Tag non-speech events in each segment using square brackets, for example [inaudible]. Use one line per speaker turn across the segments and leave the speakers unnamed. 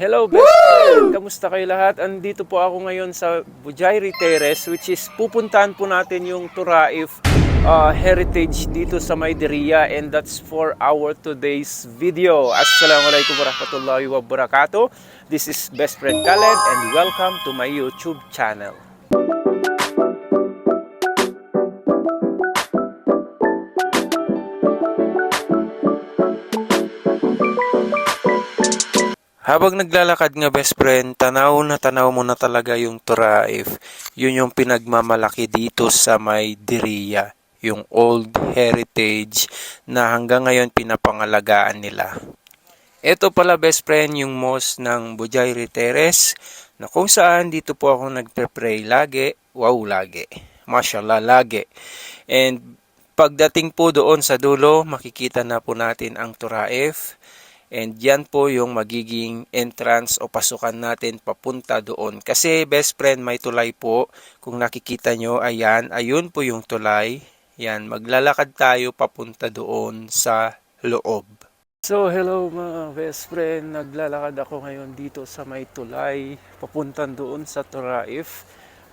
Hello best friend! Kamusta kayo lahat? Andito po ako ngayon sa Bujairi Terrace which is pupuntahan po natin yung Turaif uh, Heritage dito sa Mayderia and that's for our today's video. Assalamualaikum warahmatullahi wabarakatuh. This is Best Friend Khaled and welcome to my YouTube channel. Habang naglalakad nga best friend, tanaw na tanaw mo na talaga yung Turaif. Yun yung pinagmamalaki dito sa may Diria, yung old heritage na hanggang ngayon pinapangalagaan nila. Ito pala best friend yung mosque ng Bujairi Terrace na kung saan dito po ako nagpe-pray lagi. Wow, lagi. Mashallah, lagi. And pagdating po doon sa dulo, makikita na po natin ang Turaif. And yan po yung magiging entrance o pasukan natin papunta doon. Kasi best friend, may tulay po. Kung nakikita nyo, ayan, ayun po yung tulay. Yan, maglalakad tayo papunta doon sa loob. So, hello mga best friend. Naglalakad ako ngayon dito sa may tulay. Papuntan doon sa Turaif.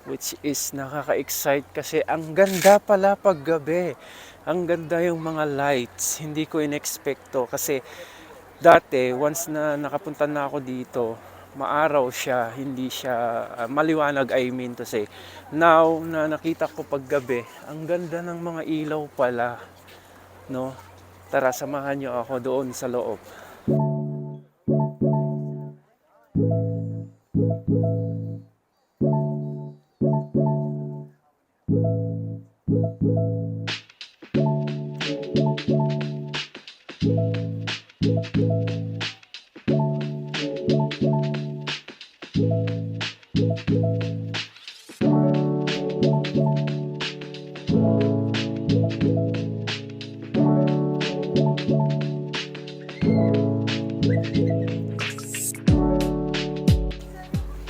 Which is nakaka-excite kasi ang ganda pala pag gabi. Ang ganda yung mga lights. Hindi ko inexpecto kasi dati once na nakapunta na ako dito maaraw siya hindi siya ah, maliwanag I mean to say. Now na nakita ko paggabi ang ganda ng mga ilaw pala no? Tara samahan niyo ako doon sa loob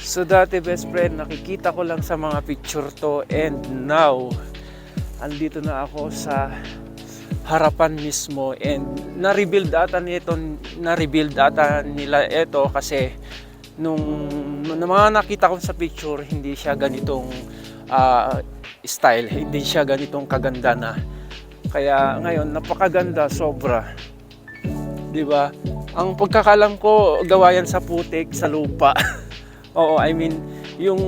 So dati best friend, nakikita ko lang sa mga picture to and now andito na ako sa harapan mismo and na-rebuild ata nito, na-rebuild ata nila ito kasi nung, mga nakita ko sa picture, hindi siya ganitong ah, style, hindi siya ganitong kaganda na. Kaya ngayon napakaganda sobra. 'Di ba? Ang pagkakalam ko gawa yan sa putik, sa lupa. [laughs] Oo, I mean, yung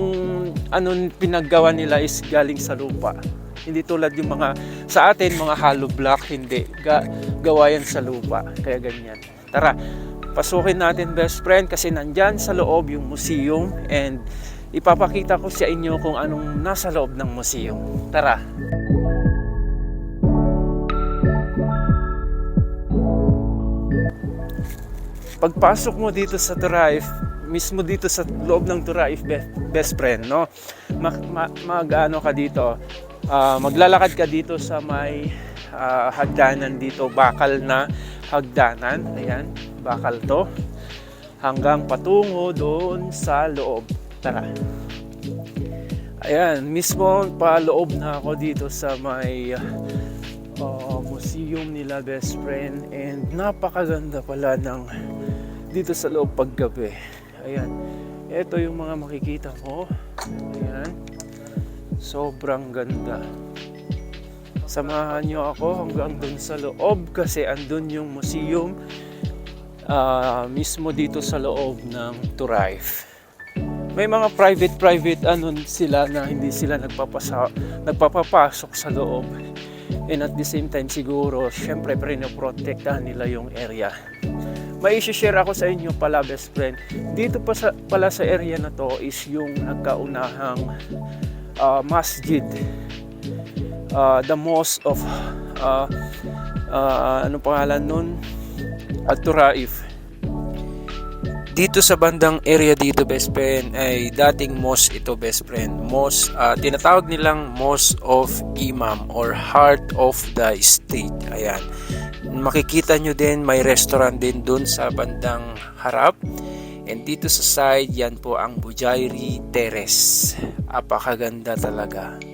anong pinaggawa nila is galing sa lupa. Hindi tulad yung mga, sa atin, mga hollow block, hindi. Ga, gawa yan sa lupa. Kaya ganyan. Tara, pasukin natin best friend kasi nandyan sa loob yung museum and ipapakita ko sa inyo kung anong nasa loob ng museum. Tara. Pagpasok mo dito sa Turaif, mismo dito sa loob ng Turaif be- best friend, no? Mag, ma- mag-ano ka dito, ah, maglalakad ka dito sa may ah, hagdanan dito, bakal na hagdanan. Ayan, bakal to. Hanggang patungo doon sa loob. Tara. Ayan, mismo pa loob na ako dito sa may uh, museum nila best friend and napakaganda pala ng dito sa loob paggabi. Ayan. Ito yung mga makikita mo. Ayan. Sobrang ganda. Samahan nyo ako hanggang dun sa loob kasi andun yung museum ah, mismo dito sa loob ng Turaif. May mga private-private ano sila na hindi sila nagpapasa, nagpapapasok sa loob. And at the same time siguro, syempre prinoprotektahan nila yung area may share ako sa inyo pala best friend. Dito pa sa, pala sa area na to is yung nagkaunahang ah, masjid. Ah, the mosque of uh, ano pangalan nun? Al-Turaif. Dito sa bandang area dito best friend ay dating mosque ito best friend. Mosque, ah, tinatawag nilang Mosque of Imam or Heart of the State. Ayan makikita nyo din may restaurant din dun sa bandang harap and dito sa side yan po ang Bujairi Terrace apakaganda talaga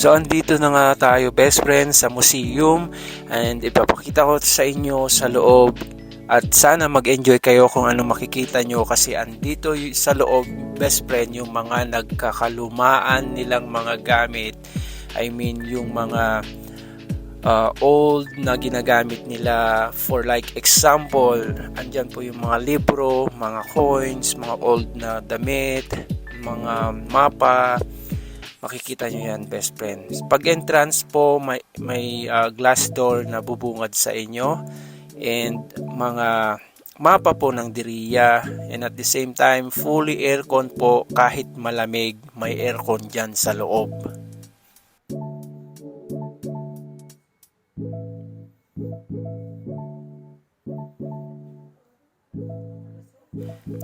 So andito na nga tayo best friends sa museum. And ipapakita ko sa inyo sa loob. At sana mag-enjoy kayo kung ano makikita nyo kasi andito sa loob best friend yung mga nagkakalumaan nilang mga gamit. I mean yung mga uh, old na ginagamit nila for like example andyan po yung mga libro mga coins mga old na damit mga mapa makikita nyo yan best friends. Pag entrance po may, may uh, glass door na bubungad sa inyo. And mga mapa po ng diriya. And at the same time fully aircon po kahit malamig may aircon dyan sa loob.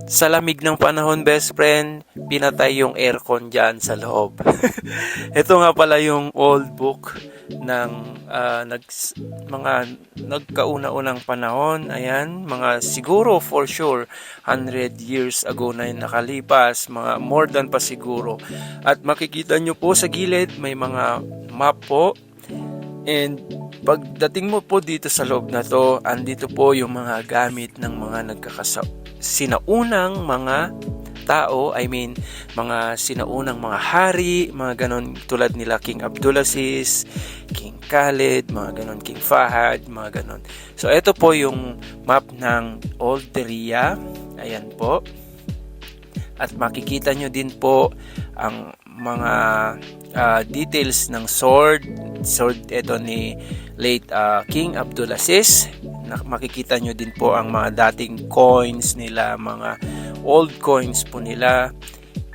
Sa lamig ng panahon, best friend, pinatay yung aircon dyan sa loob. [laughs] Ito nga pala yung old book ng ah, nags- mga nagkauna-unang panahon. Ayan, mga siguro for sure 100 years ago na yung nakalipas, mga more than pa siguro. At makikita nyo po sa gilid, may mga map po. And pagdating mo po dito sa loob na to, andito po yung mga gamit ng mga nagkakasa sinaunang mga tao, I mean, mga sinaunang mga hari, mga ganon tulad nila King Abdulaziz, King Khalid, mga ganon, King Fahad, mga ganon. So, ito po yung map ng Old Deria. Ayan po. At makikita nyo din po ang mga ah, details ng sword. Sword ito ni late ah, King Abdulaziz. Makikita nyo din po ang mga dating coins nila, mga old coins po nila.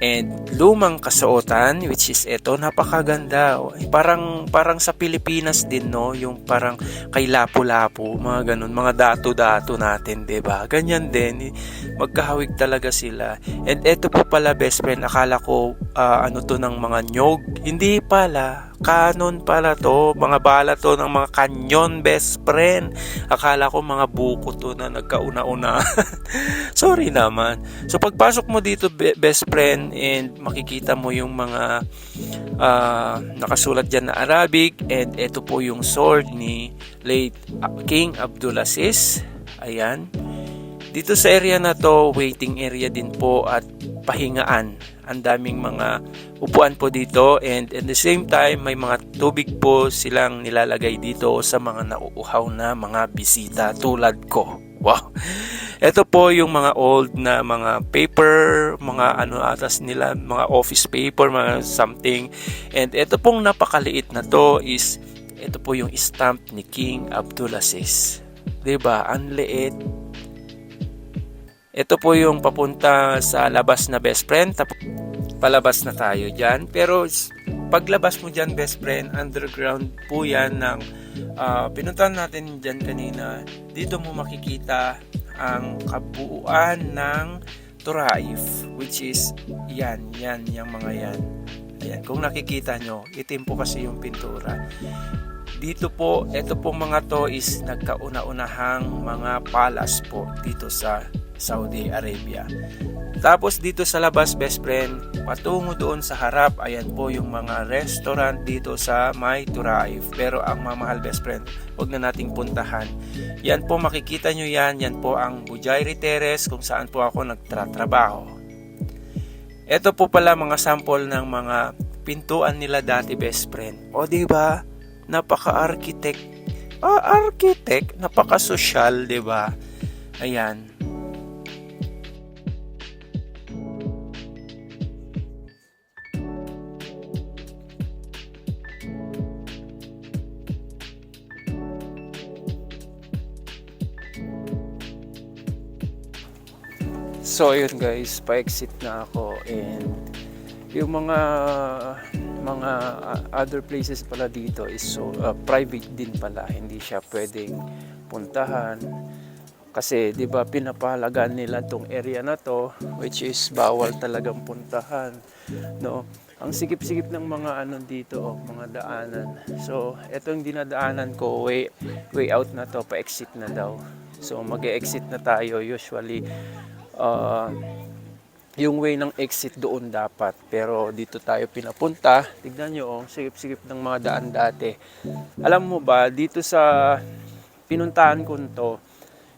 And lumang kasuotan which is ito napakaganda. Parang parang sa Pilipinas din no, yung parang kay lapu-lapu, mga ganun, mga dato-dato natin, 'di ba? Ganyan din, magkahawig talaga sila. And ito po pala best friend, akala ko ah, ano to ng mga nyog. Hindi pala, kanon pala to, mga bala to ng mga kanyon best friend. Akala ko mga buko to na nagkauna-una. [laughs] Sorry naman. So pagpasok mo dito be- best friend and makikita mo yung mga ah, nakasulat dyan na Arabic and ito po yung sword ni late ah, King Abdulaziz. Ayan. Dito sa area na to, waiting area din po at pahingaan. Ang daming mga upuan po dito and at the same time may mga tubig po silang nilalagay dito sa mga nauuhaw na mga bisita tulad ko. Wow. Ito po yung mga old na mga paper, mga ano atas nila, mga office paper, mga something. And ito pong napakaliit na to is ito po yung stamp ni King Abdulaziz. 'Di ba? Ang liit. Ito po yung papunta sa labas na best friend. Palabas na tayo dyan. Pero paglabas mo dyan best friend, underground po yan ng ah, pinuntahan natin dyan kanina. Dito mo makikita ang kabuuan ng Turaif which is yan, yan, yung mga yan. Ayan, kung nakikita nyo, itim po kasi yung pintura. Dito po, ito pong mga to is nagkauna-unahang mga palace po dito sa Saudi Arabia. Tapos dito sa labas, best friend, patungo doon sa harap, ayan po yung mga restaurant dito sa May Turaif. Pero ang mamahal, best friend, huwag na nating puntahan. Yan po, makikita nyo yan. Yan po ang Bujairi Terrace kung saan po ako nagtratrabaho. Ito po pala mga sample ng mga pintuan nila dati, best friend. O, di ba? Napaka-architect. Ah, architect. Napaka-social, di ba? Ayan. So ayun guys, pa-exit na ako and yung mga mga uh, other places pala dito is so uh, private din pala, hindi siya pwedeng puntahan. Kasi 'di ba pinapahalagan nila tong area na to which is bawal talagang puntahan, no? Ang sikip-sikip ng mga ano dito, oh, mga daanan. So, etong dinadaanan ko way way out na to, pa-exit na daw. So, mag-exit na tayo usually uh, yung way ng exit doon dapat. Pero dito tayo pinapunta. Tignan nyo, oh, sigip-sigip ng mga daan dati. Alam mo ba, dito sa pinuntahan ko to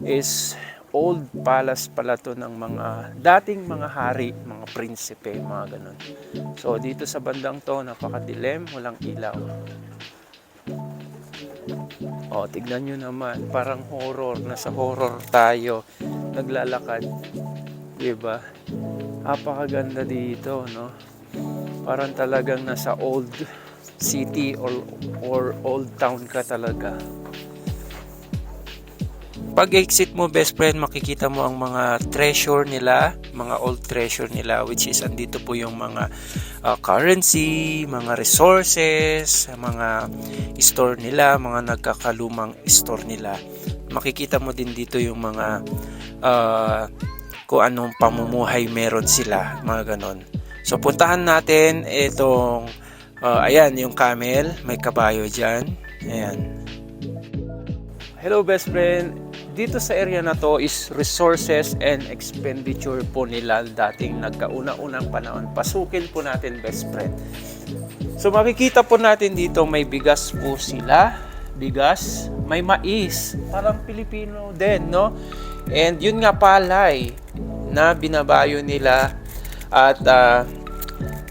is old palace pala to ng mga dating mga hari, mga prinsipe, mga ganun. So dito sa bandang to, napakadilim, walang ilaw. Oh, tignan nyo naman, parang horror, nasa horror tayo, naglalakad. 'Di ba? Napakaganda dito, no? Parang talagang nasa old city or, or old town ka talaga. Pag exit mo best friend, makikita mo ang mga treasure nila, mga old treasure nila which is andito po yung mga uh, currency, mga resources, mga store nila, mga nagkakalumang store nila. Makikita mo din dito yung mga uh, kung anong pamumuhay meron sila, mga ganon. So puntahan natin itong uh, ayan yung camel, may kabayo diyan. Ayan. Hello best friend. Dito sa area na to is resources and expenditure po nila dating nagkauna-unang panahon. Pasukin po natin best friend. So makikita po natin dito may bigas po sila. Bigas, may mais. Parang Pilipino din, no? And yun nga palay na binabayo nila at uh,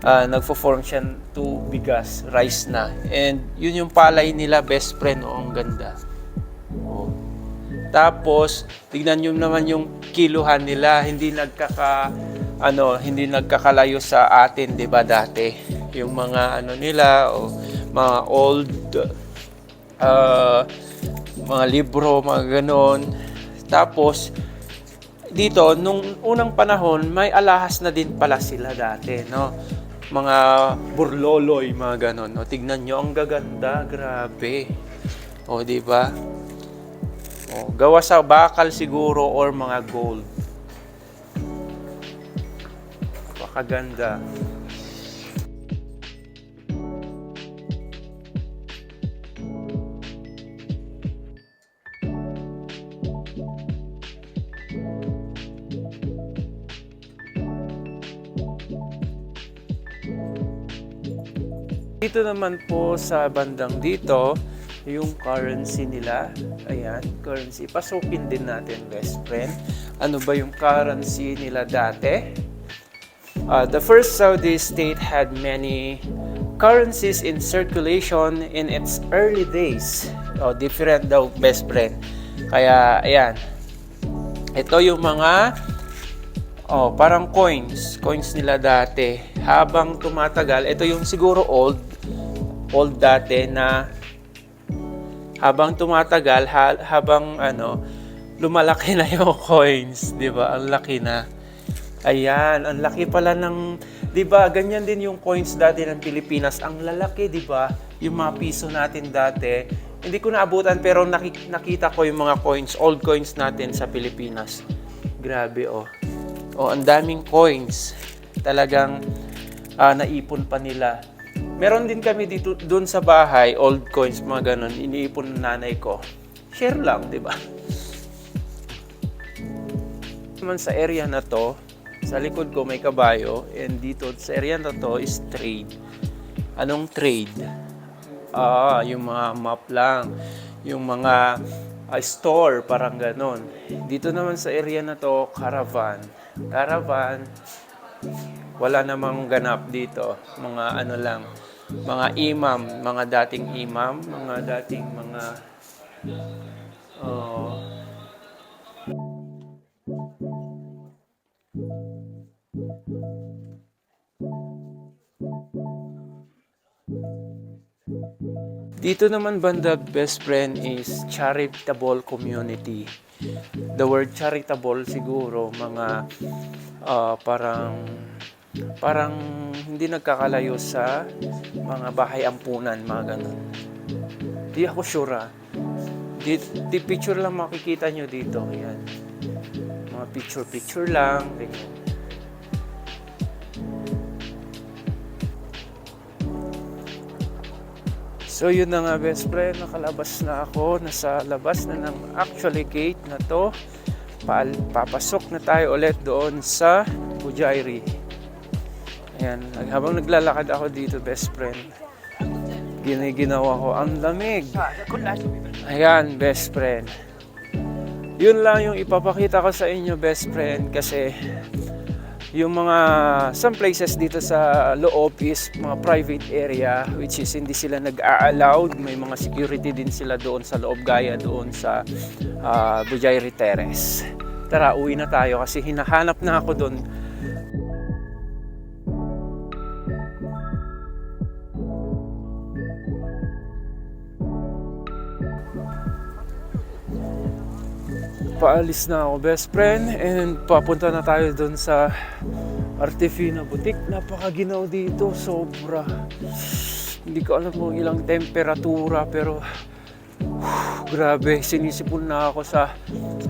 uh, nagfo-form siya to bigas, rice na. And yun yung palay nila best friend, oh, ang ganda. Oh. Tapos, tignan nyo naman yung kiluhan nila, hindi nagkaka ano, hindi nagkakalayo sa atin, 'di ba dati? Yung mga ano nila o mga old uh, mga libro, mga ganon. Tapos dito nung unang panahon may alahas na din pala sila dati, no? Mga burloloy, mga ganon. O tignan nyo, ang gaganda, grabe. O, di ba? O, gawa sa bakal siguro or mga gold. Napakaganda. Dito naman po sa bandang dito, yung currency nila. Ayan, currency. Pasukin din natin, best friend. Ano ba yung currency nila dati? Uh, the first Saudi state had many currencies in circulation in its early days. Oh, different daw, best friend. Kaya, ayan. Ito yung mga oh, parang coins. Coins nila dati. Habang tumatagal, ito yung siguro old old dati na habang tumatagal ha, habang ano lumalaki na yung [laughs] coins, 'di ba? Ang laki na. Ayan, ang laki pala ng 'di ba? Ganyan din yung coins dati ng Pilipinas. Ang lalaki, 'di ba? Yung mga piso natin dati. Hindi ko naabutan pero nakita ko yung mga coins, old coins natin sa Pilipinas. Grabe oh. Oh, ang daming coins. Talagang ah, naipon pa nila. Meron din kami dito doon sa bahay, old coins, mga ganun, iniipon ng nanay ko. Share lang, di ba? Naman sa area na to, sa likod ko may kabayo, and dito sa area na to is trade. Anong trade? Ah, yung mga map lang, yung mga ah, store, parang ganon. Dito naman sa area na to, caravan. Caravan, wala namang ganap dito. Mga ano lang, mga imam, mga dating imam, mga dating mga oh, Dito naman banda best friend is charitable community. The word charitable siguro mga ah, parang parang hindi nagkakalayo sa mga bahay ampunan, mga ganun. Di ako sure ah. Di, di picture lang makikita nyo dito. Yan. Mga picture-picture lang. Ganyan. So yun na nga best friend, nakalabas na ako, nasa labas na ng actually gate na to. Pa- papasok na tayo ulit doon sa Bujairi. Nag- habang naglalakad ako dito, best friend, giniginawa ko, ang lamig. Ayan, best friend. Yun lang yung ipapakita ko sa inyo, best friend, kasi yung mga some places dito sa loob is mga private area which is hindi sila nag-a-allowed may mga security din sila doon sa loob gaya doon sa uh, Bujairi Terrace tara uwi na tayo kasi hinahanap na ako doon paalis na ako best friend and papunta na tayo doon sa Artifina Boutique. Napakaginaw dito, sobra. Hindi ko alam kung ilang temperatura pero whew, grabe, sinisipon na ako sa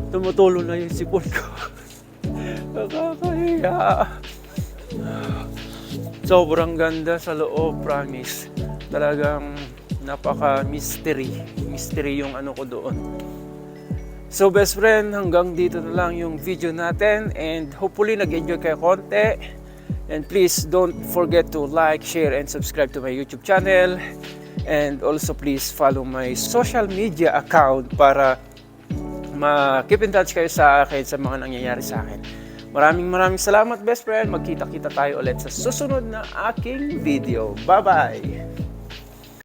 tumutulo na yung sipon ko. [laughs] Nakakahiya. Sobrang ganda sa loob, promise. Talagang napaka-mystery. Mystery yung ano ko doon. So best friend, hanggang dito na lang yung video natin and hopefully nag-enjoy kayo konti. And please don't forget to like, share, and subscribe to my YouTube channel. And also please follow my social media account para ma-keep in touch kayo sa akin sa mga nangyayari sa akin. Maraming maraming salamat best friend. Magkita-kita tayo ulit sa susunod na aking video. Bye-bye!